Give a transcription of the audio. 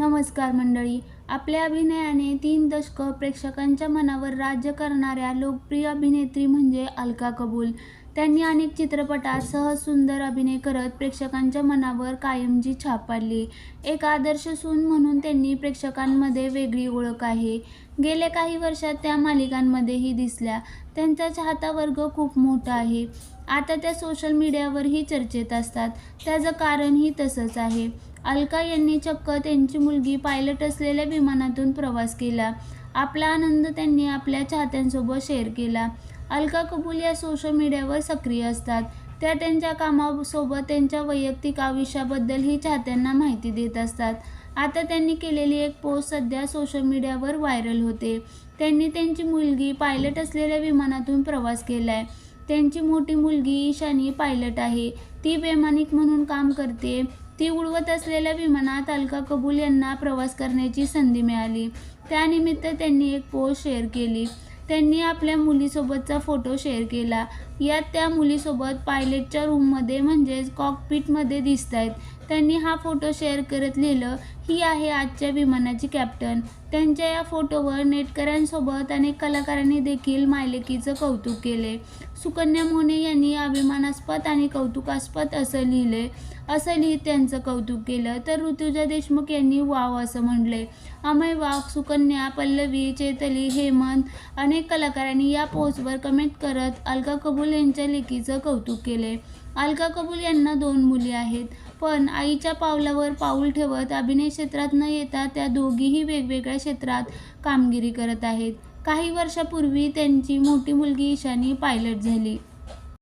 नमस्कार मंडळी. आपल्या अभिनयाने तीन दशकं प्रेक्षकांच्या मनावर राज्य करणाऱ्या लोकप्रिय अभिनेत्री म्हणजे अलका कबूल. त्यांनी अनेक चित्रपटात सहज सुंदर अभिनय करत प्रेक्षकांच्या मनावर कायमची छाप पाडली. एक आदर्श सून म्हणून त्यांनी प्रेक्षकांमध्ये वेगळी ओळख आहे. गेल्या काही वर्षात त्या मालिकांमध्येही दिसल्या. त्यांचा चाहता वर्ग खूप मोठा आहे. आता त्या सोशल मीडियावरही चर्चेत असतात. त्याचं कारणही तसंच आहे. अलका यांनी चक्क त्यांची मुलगी पायलट असलेल्या विमानातून प्रवास केला. आपला आनंद त्यांनी आपल्या चाहत्यांसोबत शेअर केला. अलका कपूल या सोशल मीडियावर सक्रिय असतात. त्या त्यांच्या कामासोबत त्यांच्या वैयक्तिक आयुष्याबद्दलही चाहत्यांना माहिती देत असतात. आता त्यांनी केलेली एक पोस्ट सध्या सोशल मीडियावर व्हायरल होते. त्यांनी त्यांची मुलगी पायलट असलेल्या विमानातून प्रवास केला आहे त्यांची मोठी मुलगी ईशानी पायलट आहे. ती वैमानिक म्हणून काम करते. ती उडवत असलेल्या विमानात अलका कबूल यांना प्रवास करण्याची संधी मिळाली. त्यानिमित्त त्यांनी एक पोस्ट शेअर केली. त्यांनी आपल्या मुलीसोबतचा फोटो शेअर केला. यात त्या मुलीसोबत पायलटच्या रूममध्ये म्हणजेच कॉकपिटमध्ये दिसत आहेत त्यांनी हा फोटो शेअर करत लिहिलं ही आहे आजच्या विमानाची कॅप्टन त्यांच्या या फोटोवर नेटकऱ्यांसोबत अनेक कलाकारांनी देखील मायलेकीचं कौतुक केले. सुकन्या मोने यांनी अभिमानास्पद आणि कौतुकास्पद असं लिहिले. असं लिहित त्यांचं कौतुक केलं तर ऋतुजा देशमुख यांनी वाव असं म्हणले अमय वाघ सुकन्या पल्लवी चेतली हेमंत अनेक कलाकारांनी या पोस्टवर कमेंट करत अलका कबूल यांच्या लेखीचं कौतुक केले. अलका कबूल यांना दोन मुली आहेत. पण आईच्या पावलावर पाऊल ठेवत अभिनय क्षेत्रात न येता त्या दोघीही वेगवेगळ्या क्षेत्रात कामगिरी करत आहेत. काही वर्षापूर्वी त्यांची मोठी मुलगी ईशानी पायलट झाली.